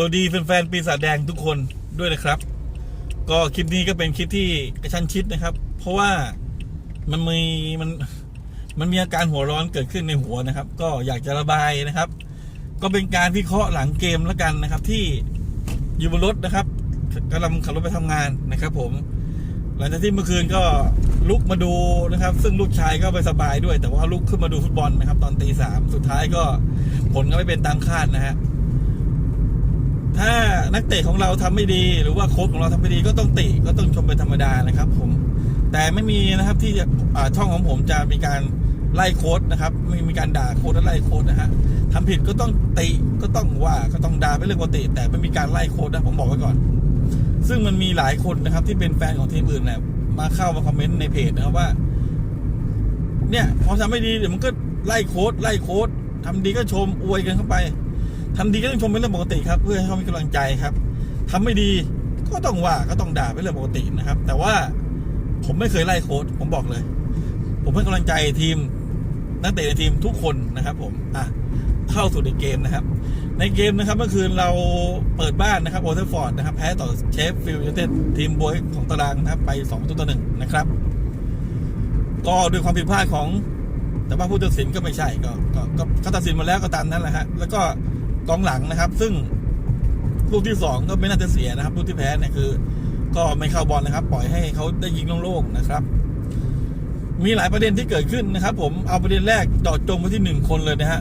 สวัสดีแฟนๆปีศาจแดงทุกคนด้วยนะครับ ก็คลิปนี้ก็เป็นคลิปที่กระชั้นชิดนะครับ เพราะว่ามันมีมันมันมีอาการหัวร้อนเกิดขึ้นในหัวนะครับ ก็อยากจะระบายนะครับ ก็เป็นการวิเคราะห์หลังเกมแล้วกันนะครับ ที่อยู่บนรถนะครับกำลังขับรถไปทำงานนะครับ ผม หลังจากที่เมื่อคืนก็ลุกมาดูนะครับ ซึ่งลูกชายก็ไปสบายด้วย แต่ว่าลุกขึ้นมาดูฟุตบอลนะครับ ตอนตีสามสุดท้ายก็ผลก็ไม่เป็นตามคาดนะฮะ ถ้านักเตะของเราทำไม่ดี หรือว่าโค้ชของเราทำไม่ดีก็ต้องติก็ต้องชมเป็นธรรมดานะครับ ผม แต่ไม่มีนะครับที่จะช่องของผมจะมีการไล่โค้ดนะครับไม่มีการด่าโค้ดและไล่โค้ดนะฮะทำผิดก็ต้องติก็ต้องว่าก็ต้องด่าเป็นเรื่องปกติ แต่ไม่มีการไล่โค้ดนะผมบอกไว้ก่อน ซึ่งมันมีหลายคนนะครับ ที่เป็นแฟนของทีมอื่นเนี่ยมาเข้ามาคอมเมนต์ในเพจนะครับว่า เนี่ยพอทำไม่ดีเดี๋ยวมันก็ไล่โค้ดไล่โค้ดทำดีก็ชมอวยกันเข้าไป ทำดีก็ต้องชมเป็นเรื่องปกติครับ เพื่อให้เขามีกำลังใจครับทำไม่ดีก็ต้องว่าก็ต้องด่าเป็นเรื่องปกตินะครับ แต่ว่าผมไม่เคยไล่โค้ดผมบอกเลย ผมให้กำลังใจทีมนักเตะในทีมทุกคนนะครับ ผมอะเข้าสู่ในเกมนะครับ ในเกมนะครับเมื่อคืนเราเปิดบ้านนะครับโอเทฟอร์ดนะครับแพ้ต่อเชฟฟิลด์ยูเต็ดทีมบวยของตารางนะครับ ไป2ประตูต่อหนึ่งนะครับ ก็ด้วยความผิดพลาดของแต่ว่าผู้ตัดสินก็ไม่ใช่ก็ก็ก็ตัดสินมาแล้วก็ตามนั้นแหละฮะแล้วก็ กองหลังนะครับ ซึ่งลูกที่สองก็ไม่น่าจะเสียนะครับลูกที่แพ้เนี่ยคือ ก็ไม่เข้าบอลนะครับ ปล่อยให้เขาได้ยิงโล่งๆนะครับ มีหลายประเด็นที่เกิดขึ้นนะครับ ผมเอาประเด็นแรกจาะจงไปที่หนึ่งคนเลยนะฮะ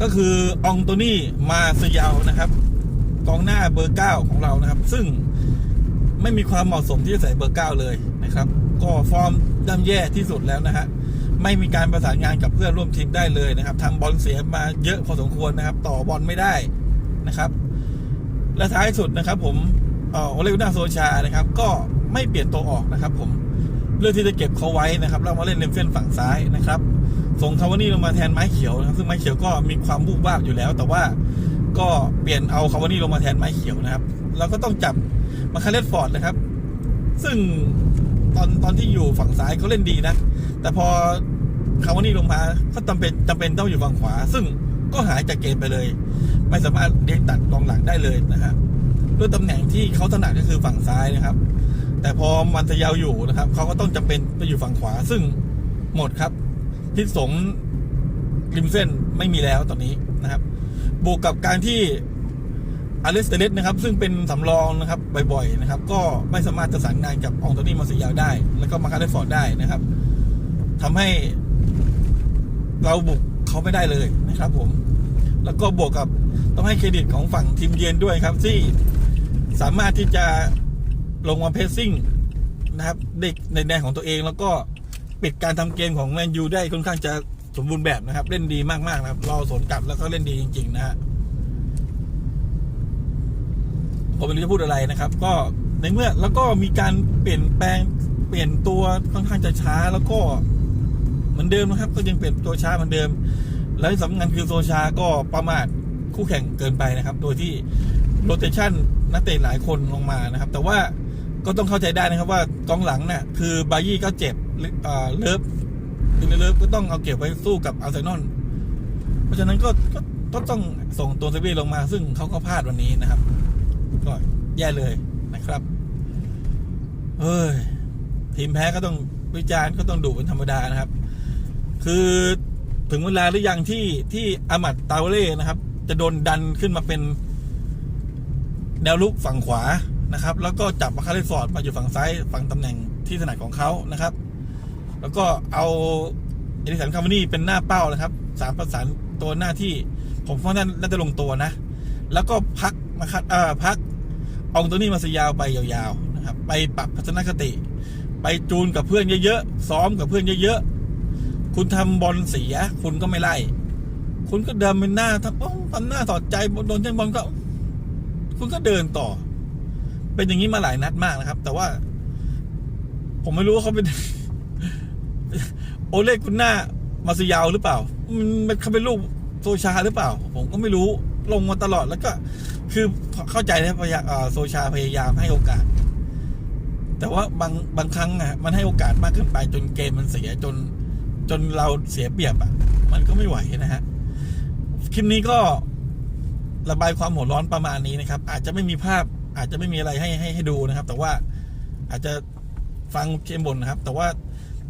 ก็คืออองโตนี่มาสยาวนะครับกองหน้าเบอร์เก้าของเรานะครับ ซึ่งไม่มีความเหมาะสมที่จะใส่เบอร์เก้าเลยนะครับ ก็ฟอร์มย่ำแย่ที่สุดแล้วนะฮะ ไม่มีการประสานงานกับเพื่อนร่วมทีมได้เลยนะครับทำบอลเสียมาเยอะพอสมควรนะครับ ต่อบอลไม่ได้นะครับ และท้ายสุดนะครับ ผมเอ่อโอเลกุน่าโซชานะครับ ก็ไม่เปลี่ยนตัวออกนะครับ ผมเลือกที่จะเก็บเขาไว้นะครับแล้วมาเล่นเลมเส้นฝั่งซ้ายนะครับ ส่งคาวานี่ลงมาแทนไม้เขียวนะครับซึ่งไม้เขียวก็มีความบุกบ้าบอยู่แล้ว แต่ว่าก็เปลี่ยนเอาคาวานี่ลงมาแทนไม้เขียวนะครับแล้วก็ต้องจับมาคาเลสฟอร์ดนะครับ ซึ่งตอนตอนที่อยู่ฝั่งซ้ายเขาเล่นดีนะ แต่พอ คาวานี่ลงมาก็จำเป็นจำเป็นต้องอยู่ฝั่งขวา ซึ่งก็หายจากเกมไปเลย ไม่สามารถเลี้ยงตัดกองหลังได้เลยนะฮะด้วยตำแหน่งที่เขาถนัดก็คือฝั่งซ้ายนะครับ แต่พอมันจะยาวอยู่นะครับเขาก็ต้องจำเป็นไปอยู่ฝั่งขวา ซึ่งหมดครับทิศสงริมเส้นไม่มีแล้วตอนนี้นะครับ บวกกับการที่อเลสเตเลสนะครับ ซึ่งเป็นสำรองนะครับบ่อยๆนะครับ ก็ไม่สามารถจะสานงานกับอองโตนี่มาซิยาวได้ แล้วก็มาคาร์เดฟอร์ดได้นะครับทำให้ เราบุกเขาไม่ได้เลยนะครับ ผม แล้วก็บวกกับต้องให้เครดิตของฝั่งทีมเยือนด้วยครับที่สามารถที่จะลงมาเพสซิ่งนะครับเด็กในแดนของตัวเองแล้วก็ปิดการทำเกมของแมนยูได้ค่อนข้างจะสมบูรณ์แบบนะครับ เล่นดีมากๆนะครับรอสวนกลับแล้วก็เล่นดีจริง ๆ นะฮะผมไม่รู้จะพูดอะไรนะครับ ก็ในเมื่อแล้วก็มีการเปลี่ยนแปลงเปลี่ยนตัวค่อนข้างจะช้าแล้วก็ เหมือนเดิมนะครับ ก็ยังเปลี่ยนตัวช้าเหมือนเดิม แล้วที่สำคัญคือโซชาก็ประมาทคู่แข่งเกินไปนะครับ โดยที่โรเตชันนักเตะหลายคนลงมานะครับ แต่ว่าก็ต้องเข้าใจได้นะครับว่ากองหลังเนี่ยคือบายี่ก็เจ็บเลิฟคือเลิฟก็ต้องเอาเก็บไว้สู้กับอาร์เซนอลเพราะฉะนั้นก็ก็ต้องส่งตัวเซเวีลงมา ซึ่งเขาก็พลาดวันนี้นะครับ ก็แย่เลยนะครับเฮ้ยทีมแพ้ก็ต้องวิจารณ์ก็ต้องดูเป็นธรรมดานะครับ คือถึงเวลาหรือยังที่ที่อามัดตาวเล่นะครับ จะโดนดันขึ้นมาเป็น แนวลุกฝั่งขวานะครับ แล้วก็จับมาคาริฟอร์ดมาอยู่ฝั่งซ้ายฝั่งตำแหน่งที่ถนัดของเขานะครับ แล้วก็เอาเอดิสันคาร์วานี่เป็นหน้าเป้านะครับสามประสานตัวหน้าที่ผมว่าน่าจะลงตัวนะ แล้วก็พักมาคัดอ่าพักอองตัวนี้มาสยาวไปยาวๆนะครับ ไปปรับพัฒนคติ ไปจูนกับเพื่อนเยอะๆซ้อมกับเพื่อนเยอะๆ คุณทำบอลเสีย คุณก็ไม่ไล่ คุณก็เดินเป็นหน้าทำป้องทำหน้าสอดใจโดนแย่งบอลก็ คุณก็เดินต่อ เป็นอย่างนี้มาหลายนัดมากนะครับ แต่ว่า ผมไม่รู้ว่าเขาเป็นโอเล่คุณหน้ามาสยาวหรือเปล่ามันมันเขาเป็นลูกโซชาหรือเปล่า ผมก็ไม่รู้ลงมาตลอดแล้วก็ คือเข้าใจนะพยาเอ่อโซชาพยายามให้โอกาส แต่ว่าบางบางครั้งอะมันให้โอกาสมากเกินไปจนเกมมันเสียจน จนเราเสียเปรียบอะ มันก็ไม่ไหวนะฮะ คลิปนี้ก็ระบายความหัวร้อนประมาณนี้นะครับ อาจจะไม่มีภาพอาจจะไม่มีอะไรให้ให้ให้ดูนะครับ แต่ว่าอาจจะฟังเกมบ่นนะครับ แต่ว่า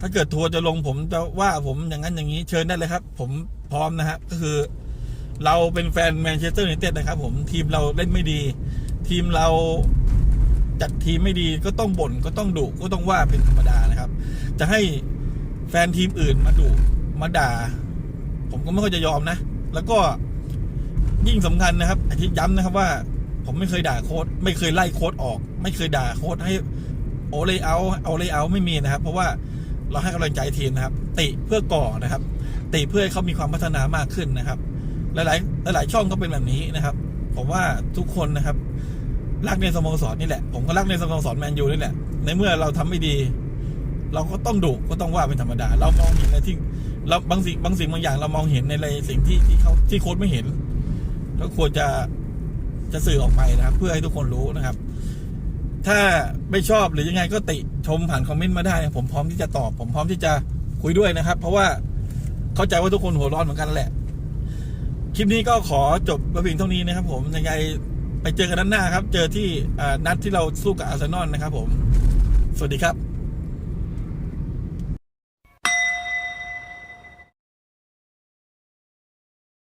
ถ้าเกิดทัวร์จะลงผมจะว่าผมอย่างนั้นอย่างนี้เชิญได้เลยครับ ผมพร้อมนะครับก็คือเราเป็นแฟนแมนเชสเตอร์ยูไนเต็ดนะครับ ผมทีมเราเล่นไม่ดี ทีมเราจัดทีมไม่ดีก็ต้องบ่นก็ต้องดุก็ต้องว่าเป็นธรรมดานะครับ จะให้ แฟนทีมอื่นมาดุมาด่า ผมก็ไม่ค่อยจะยอมนะ แล้วก็ยิ่งสำคัญนะครับอาทิตย์ย้ำนะครับว่า ผมไม่เคยด่าโค้ดไม่เคยไล่โค้ดออก ไม่เคยด่าโค้ดให้โอเลเอาเอาเลเอาไม่มีนะครับ เพราะว่าเราให้กำลังใจทีมนะครับ ติเพื่อก่อนะครับ ติเพื่อให้เขามีความพัฒนามากขึ้นนะครับ หลาย ๆ หลาย ๆ ช่องก็เป็นแบบนี้นะครับ ผมว่าทุกคนนะครับรักในสโมสรนี่แหละ ผมก็รักในสโมสรแมนยูนี่แหละ ในเมื่อเราทำไม่ดี เราก็ต้องดุก็ต้องว่าเป็นธรรมดา เรามองเห็นอะไรที่เราบางสิ่งบางสิ่งบางอย่าง เรามองเห็นในอะไรสิ่งที่ที่เขาที่โค้ดไม่เห็นก็ควรจะจะสื่อออกไปนะครับ เพื่อให้ทุกคนรู้นะครับ ถ้าไม่ชอบหรือยังไงก็ติชมผ่านคอมเมนต์มาได้ผมพร้อมที่จะตอบ ผมพร้อมที่จะคุยด้วยนะครับ เพราะว่าเข้าใจว่าทุกคนหัวร้อนเหมือนกันแหละ คลิปนี้ก็ขอจบมาเพียงเท่านี้นะครับ ผมยังไงไปเจอกันด้านหน้าครับ เจอที่นัดที่เราสู้กับอาร์เซนอลนะครับ ผม สวัสดีครับ